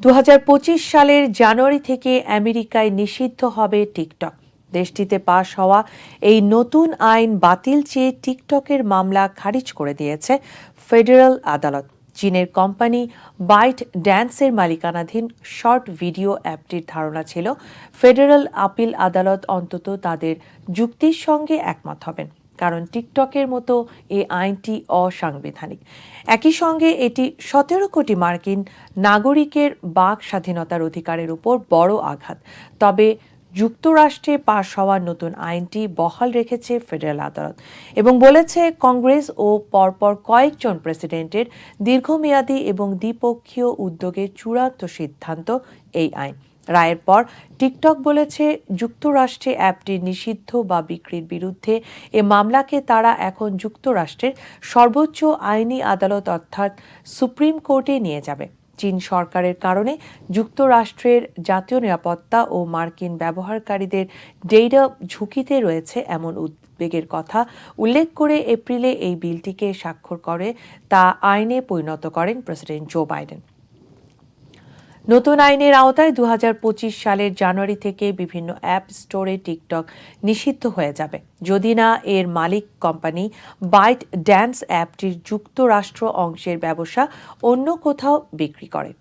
দু হাজার পঁচিশ সালের জানুয়ারি থেকে আমেরিকায় নিষিদ্ধ হবে টিকটক। দেশটিতে পাশ হওয়া এই নতুন আইন বাতিল চেয়ে টিকটকের মামলা খারিজ করে দিয়েছে ফেডারেল আদালত। চীনের কোম্পানি বাইট ড্যান্সের মালিকানাধীন শর্ট ভিডিও অ্যাপটির ধারণা ছিল, ফেডারেল আপিল আদালত অন্তত তাদের যুক্তির সঙ্গে একমত হবেন। কারণ টিকটকের মতো এই আইনটি অসাংবিধানিক। একই সঙ্গে এটি সতেরো কোটি মার্কিন নাগরিকের বাক স্বাধীনতার অধিকারের উপর বড় আঘাত। তবে যুক্তরাষ্ট্রে পাশ হওয়া নতুন আইনটি বহাল রেখেছে ফেডারেল আদালত এবং বলেছে কংগ্রেস ও পরপর কয়েকজন প্রেসিডেন্টের দীর্ঘমেয়াদী এবং দ্বিপক্ষীয় উদ্যোগের চূড়ান্ত সিদ্ধান্ত এই আইন। রায়ের পর টিকটক বলেছে, যুক্তরাষ্ট্রে অ্যাপটি নিষিদ্ধ বা বিক্রির বিরুদ্ধে এ মামলাকে তারা এখন যুক্তরাষ্ট্রের সর্বোচ্চ আইনি আদালত অর্থাৎ সুপ্রিম কোর্টে নিয়ে যাবে। চীন সরকারের কারণে যুক্তরাষ্ট্রের জাতীয় নিরাপত্তা ও মার্কিন ব্যবহারকারীদের ডেটা ঝুঁকিতে রয়েছে এমন উদ্বেগের কথা উল্লেখ করে এপ্রিলে এই বিলটিকে স্বাক্ষর করে তা আইনে পরিণত করেন প্রেসিডেন্ট জো বাইডেন। নতুন আইনের আওতায় দু পঁচিশ সালের জানুয়ারি থেকে বিভিন্ন অ্যাপ স্টোরে টিকটক নিষিদ্ধ হয়ে যাবে। যদি না, এর মালিক কোম্পানি বাইট ড্যান্স অ্যাপটির যুক্তরাষ্ট্র অংশের ব্যবসা অন্য কোথাও বিক্রি করে।